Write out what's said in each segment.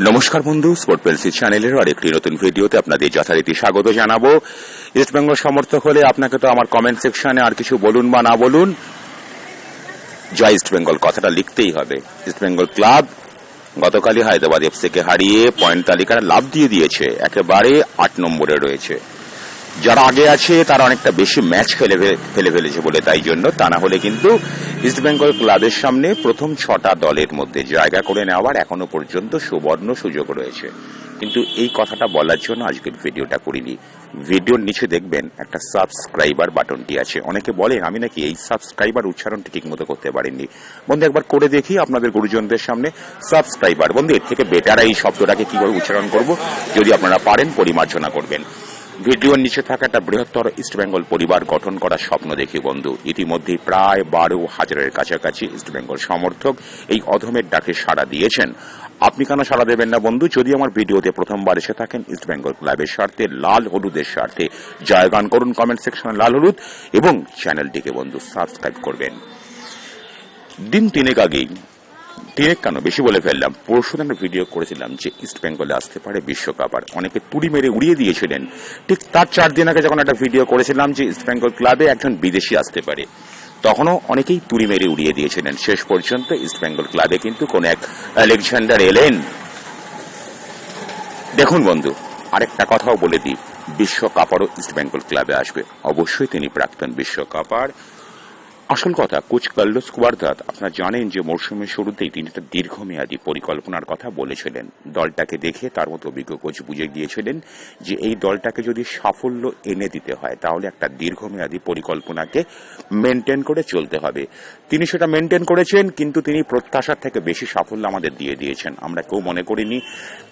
নমস্কার বন্ধু স্পোর্ট পেলসি চ্যানেলের আরেকটি নতুন ভিডিওতে আপনাদের যথারীতি স্বাগত জানাব। ইস্টবেঙ্গল সমর্থক হলে আপনাকে তো আমার কমেন্ট সেকশনে আর কিছু বলুন বা না বলুন। জয় ইস্টবেঙ্গল কথাটা লিখতেই হবে। ইস্টবেঙ্গল ক্লাব গতকালই হায়দ্রাবাদ এফসিকে হারিয়ে পয়েন্ট তালিকার লাভ দিয়ে দিয়েছে। একেবারে আট নম্বরে রয়েছে। যারা আগে আছে, তারা অনেকটা বেশি ম্যাচ খেলে ফেলে ফেলেছে বলে তাই জন্য। তা না হলে কিন্তু ইস্টবেঙ্গল ক্লাবের সামনে প্রথম ছটা দলের মধ্যে জায়গা করে নেওয়ার এখনও পর্যন্ত সুবর্ণ সুযোগ রয়েছে। কিন্তু এই কথাটা বলার জন্য আজকের ভিডিওটা করিনি। ভিডিওর নিচে দেখবেন একটা সাবস্ক্রাইবার বাটনটি আছে। অনেকে বলেন আমি নাকি এই সাবস্ক্রাইবার উচ্চারণটি ঠিকমতো করতে পারিনি। বন্ধু, একবার করে দেখি আপনাদের গুরুজনদের সামনে সাবস্ক্রাইবার বন্ধু, এর থেকে বেটার এই শব্দটাকে কীভাবে উচ্চারণ করব? যদি আপনারা পারেন পরিমার্জনা করবেন। ভিডিওর নিচে থাকা একটা বৃহত্তর ইস্টবেঙ্গল পরিবার গঠন করার স্বপ্ন দেখি, বন্ধু। ইতিমধ্যে প্রায় বারো হাজারের কাছাকাছি ইস্টবেঙ্গল সমর্থক এই অধমের ডাকে সাড়া দিয়েছেন। আপনি কেন সাড়া দেবেন না, বন্ধু? যদি আমার ভিডিওতে প্রথমবার এসে থাকেন ইস্টবেঙ্গল ক্লাবের স্বার্থে, লাল হলুদের স্বার্থে জয়গান করুন কমেন্ট সেকশনে লাল হলুদ এবং চ্যানেলটিকে, বন্ধু, সাবস্ক্রাইব করবেন। দিন তিনেক আগেই তিনেক কেন বেশি বলে ফেললাম। পরশু দিন ভিডিও করেছিলাম যে ইস্ট বেঙ্গলে আসতে পারে বিশ্বকাপ। আর অনেকে তুড়ি মেরে উড়িয়ে দিয়েছিলেন। ঠিক তার চার দিন আগে যখন একটা ভিডিও করেছিলাম যে ইস্ট বেঙ্গল ক্লাবে একজন বিদেশি আসতে পারে, তখনও অনেকেই তুড়ি মেরে উড়িয়ে দিয়েছিলেন। শেষ পর্যন্ত ইস্ট বেঙ্গল ক্লাবে কিন্তু কোন এক আলেকজান্ডার এলেন। দেখুন বন্ধু, আরেকটা কথাও বলে দিই বিশ্বকাপারও ইস্ট বেঙ্গল ক্লাবে আসবে। অবশ্যই তিনি প্রাক্তন বিশ্বকাপার আসল কথা, কোচ কার্লোস কুয়ারদাত আপনারা জানেন যে মৌসুমের শুরুতেই তিনি একটা দীর্ঘমেয়াদী পরিকল্পনার কথা বলেছিলেন। দলটাকে দেখে তার মতো অভিজ্ঞ কোচ বুঝে গিয়েছিলেন যে এই দলটাকে যদি সাফল্য এনে দিতে হয়, তাহলে একটা দীর্ঘমেয়াদী পরিকল্পনাকে মেনটেন করে চলতে হবে। তিনি সেটা মেনটেন করেছেন, কিন্তু তিনি প্রত্যাশার থেকে বেশি সাফল্য আমাদের দিয়ে দিয়েছেন। আমরা কেউ মনে করিনি,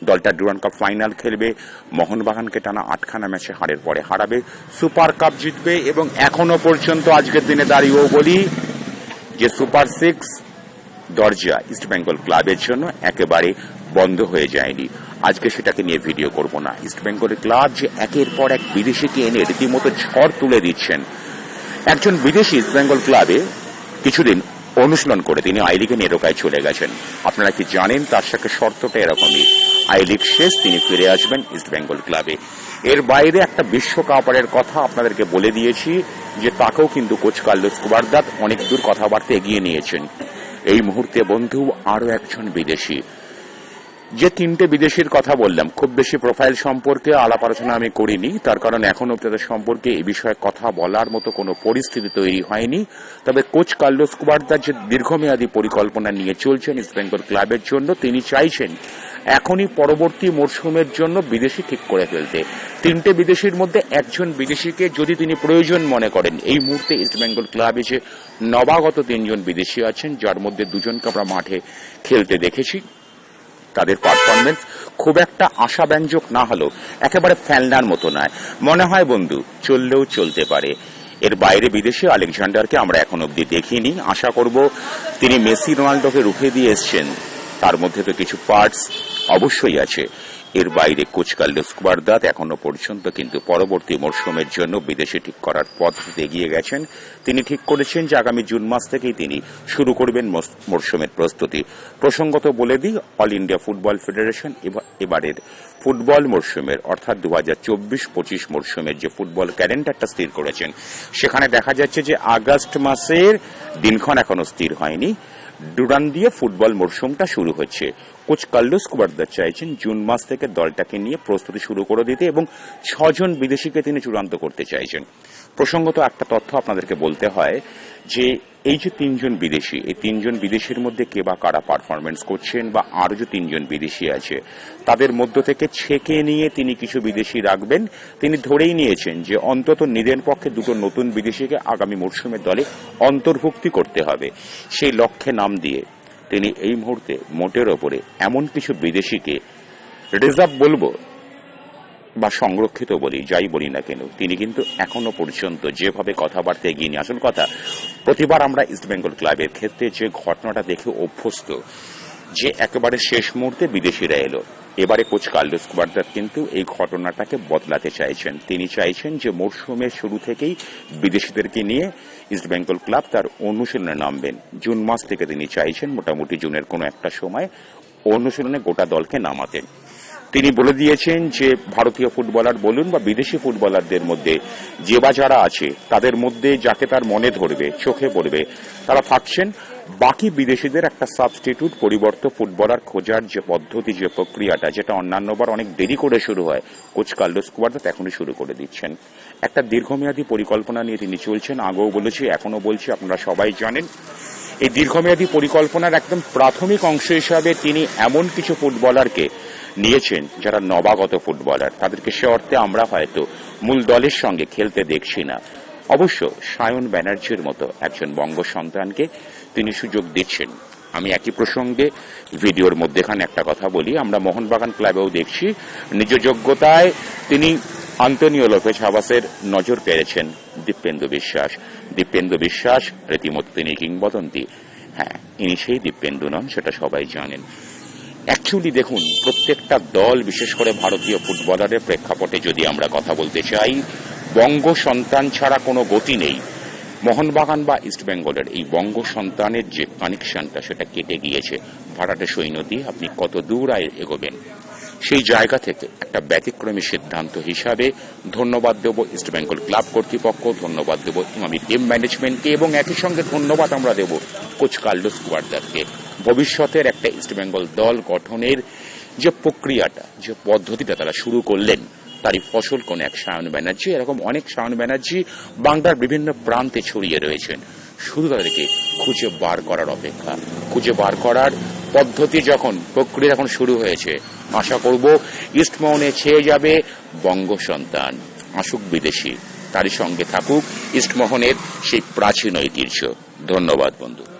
দলটা ডুরান কাপ ফাইনাল খেলবে, মোহনবাগানকে টানা আটখানা ম্যাচে হারের পরে হারাবে, সুপার কাপ জিতবে এবং এখনও পর্যন্ত আজকের দিনে দাঁড়িয়েও বলি যে সুপার সিক্স দরজা ইস্ট বেঙ্গল ক্লাবের জন্য একেবারে বন্ধ হয়ে যায়নি। আজকে সেটাকে নিয়ে ভিডিও করব না। ইস্ট বেঙ্গলের ক্লাব যে একের পর এক বিদেশিকে এনে রীতিমতো ঝড় তুলে দিচ্ছেন। একজন বিদেশি ইস্ট বেঙ্গল ক্লাবে কিছুদিন অনুশীলন করে তিনি আই লিগে নেরোকায় চলে গেছেন। আপনারা কি জানেন তার সাথে শর্তটা এরকমই? আই লিগ শেষ, তিনি ফিরে আসবেন ইস্ট বেঙ্গল ক্লাবে। এর বাইরে একটা বিশ্বকাপারের কথা আপনাদেরকে বলে দিয়েছি, যে তাকেও কিন্তু কোচ কার্লোস কুবারদাত অনেক দূর কথাবার্তা এগিয়ে নিয়েছেন। এই মুহূর্তে বন্ধু আরও একজন বিদেশি। যে তিনটে বিদেশির কথা বললাম, খুব বেশি প্রোফাইল সম্পর্কে আলাপ আলোচনা আমি করিনি, তার কারণ এখনও তাদের সম্পর্কে এই বিষয়ে কথা বলার মতো কোনো পরিস্থিতি তৈরি হয়নি। তবে কোচ কার্লোস কুবারদার যে দীর্ঘমেয়াদী পরিকল্পনা নিয়ে চলছেন ইস্ট বেঙ্গল ক্লাবের জন্য, তিনি চাইছেন এখনই পরবর্তী মরশুমের জন্য বিদেশি ঠিক করে ফেলতে। তিনটে বিদেশির মধ্যে একজন বিদেশিকে যদি তিনি প্রয়োজন মনে করেন, এই মুহূর্তে ইস্ট বেঙ্গল ক্লাবে যে নবাগত তিনজন বিদেশি আছেন, যার মধ্যে দুজনকে আমরা মাঠে খেলতে দেখেছি, তাদের পারফরমেন্স খুব একটা আশাব্যঞ্জক না হলেও একেবারে ফ্যালনার মতো নয়। মনে হয় বন্ধু, চললেও চলতে পারে। এর বাইরে বিদেশি আলেকজান্ডারকে আমরা এখন অব্দি দেখিনি। আশা করব তিনি মেসি রোনাল্ডোকে রুখে দিয়ে এসছেন। তার মধ্যে তো কিছু পার্টস অবশ্যই আছে। এর বাইরে কোচ কার্লোস কুবারদাত এখনও পর্যন্ত কিন্তু পরবর্তী মরশুমের জন্য বিদেশে ঠিক করার পদ্ধতি এগিয়ে গেছেন। তিনি ঠিক করেছেন যে আগামী জুন মাস থেকেই তিনি শুরু করবেন মরশুমের প্রস্তুতি। প্রসঙ্গত বলে দিই, অল ইন্ডিয়া ফুটবল ফেডারেশন এবা- এবারের ফুটবল মরশুমের, অর্থাৎ দু হাজার চব্বিশ পঁচিশ মরশুমের যে ফুটবল ক্যালেন্ডারটা স্থির করেছেন, সেখানে দেখা যাচ্ছে যে আগস্ট মাসের দিনক্ষণ এখনও স্থির হয়নি। ডুরান দিয়ে ফুটবল মরশুমটা শুরু হচ্ছে। কোচ কার্লোস কুবারদার চাইছেন জুন মাস থেকে দলটাকে নিয়ে প্রস্তুতি শুরু করে দিতে এবং ছজন বিদেশিকে তিনি চূড়ান্ত করতে চাইছেন। প্রসঙ্গত একটা তথ্য আপনাদেরকে বলতে হয় যে এই যে তিনজন বিদেশি, এই তিনজন বিদেশির মধ্যে কে বা কারা পারফরমেন্স করছেন বা আরও যে তিনজন বিদেশি আছে, তাদের মধ্য থেকে ছেকে নিয়ে তিনি কিছু বিদেশি রাখবেন। তিনি ধরেই নিয়েছেন যে অন্তত নিজের পক্ষে দুটো নতুন বিদেশিকে আগামী মরশুমের দলে অন্তর্ভুক্তি করতে হবে। সেই লক্ষ্যে নাম দিয়ে তিনি এই মুহূর্তে মোটের ওপরে এমন কিছু বিদেশিকে রিজার্ভ বলব বা সংরক্ষিত বলি, যাই বলি না কেন, তিনি কিন্তু এখনও পর্যন্ত যেভাবে কথাবার্তা এগিয়ে নিয়ে আসল কথা, প্রতিবার আমরা ইস্টবেঙ্গল ক্লাবের ক্ষেত্রে যে ঘটনাটা দেখে অভ্যস্ত, যে একেবারে শেষ মুহূর্তে বিদেশিরা এলো, এবারে কোচ কার্লোস কুবারদার কিন্তু এই ঘটনাটাকে বদলাতে চাইছেন। তিনি চাইছেন যে মরশুমের শুরু থেকেই বিদেশিদেরকে নিয়ে ইস্টবেঙ্গল ক্লাব তার অনুশীলনে নামবেন। জুন মাস থেকে তিনি চাইছেন মোটামুটি জুনের কোনো একটা সময় অনুশীলনে গোটা দলকে নামাতেন তিনি বলে দিয়েছেন যে, ভারতীয় ফুটবলার বলুন বা বিদেশি ফুটবলারদের মধ্যে যে বা যারা আছে, তাদের মধ্যে যাকে তার মনে ধরবে, চোখে পড়বে, তারা থাকছেন। বাকি বিদেশিদের একটা সাবস্টিটিউট পরিবর্ত ফুটবলার খোঁজার যে পদ্ধতি, যে প্রক্রিয়াটা, যেটা অন্যান্যবার অনেক দেরি করে শুরু হয়। কোচ কার্লোস কুয়ার্দাত এখনই শুরু করে দিচ্ছেন। একটা দীর্ঘমেয়াদী পরিকল্পনা নিয়ে তিনি চলছেন। আগেও বলেছি, এখনও বলছি, আপনারা সবাই জানেন। এই দীর্ঘমেয়াদী পরিকল্পনার একদম প্রাথমিক অংশ হিসাবে তিনি এমন কিছু ফুটবলারকে নিয়েছেন যারা নবাগত ফুটবলার। তাদেরকে সে অর্থে আমরা হয়তো মূল দলের সঙ্গে খেলতে দেখছি না। অবশ্য সায়ন ব্যানার্জির মতো একজন বঙ্গ সন্তানকে তিনি সুযোগ দিচ্ছেন। আমি একই প্রসঙ্গে ভিডিওর মধ্যেখানে একটা কথা বলি। আমরা মোহনবাগান ক্লাবেও দেখছি নিজ যোগ্যতায় তিনি আন্তনিও লোপেজ হাবাসের নজর পেয়েছেন দীপেন্দু বিশ্বাস। দীপেন্দু বিশ্বাস রীতিমতো তিনি কিংবদন্তি। হ্যাঁ ইনি সেই দীপেন্দু নন, সেটা সবাই জানেন। অ্যাকচুয়ালি দেখুন, প্রত্যেকটা দল, বিশেষ করে ভারতীয় ফুটবলারের প্রেক্ষাপটে যদি আমরা কথা বলতে চাই, বঙ্গ সন্তান ছাড়া কোনো গতি নেই। মোহনবাগান বা ইস্টবেঙ্গলের এই বঙ্গ সন্তানের যে কানেকশনটা সেটা কেটে গিয়েছে। ভাড়াটে সৈন্য দিয়ে আপনি কত দূর আয় এগোবেন? সেই জায়গা থেকে একটা ব্যতিক্রমী সিদ্ধান্ত হিসাবে ধন্যবাদ দেব ইস্টবেঙ্গল ক্লাব কর্তৃপক্ষ, ধন্যবাদ দেব ইমামি টিম ম্যানেজমেন্টকে এবং একই সঙ্গে ধন্যবাদ আমরা দেব কোচ কার্লোস কুয়ার্দারকে ভবিষ্যতের একটা ইস্টবেঙ্গল দল গঠনের যে প্রক্রিয়াটা, যে পদ্ধতিটা তারা শুরু করলেন, তারই ফসল কোন এক সায়ন ব্যানার্জি, এরকম অনেক সায়ন ব্যানার্জি বাংলার বিভিন্ন প্রান্তে ছড়িয়ে রয়েছেন। শুধু তাদেরকে খুঁজে বার করার অপেক্ষা, খুঁজে বার করার পদ্ধতি যখন, প্রক্রিয়া যখন শুরু হয়েছে, আশা করব ইস্টমোহনে ছেয়ে যাবে বঙ্গ সন্তান, আসুক বিদেশি, তারই সঙ্গে থাকুক ইস্টমোহনের সেই প্রাচীন ঐতিহ্য। ধন্যবাদ, বন্ধু।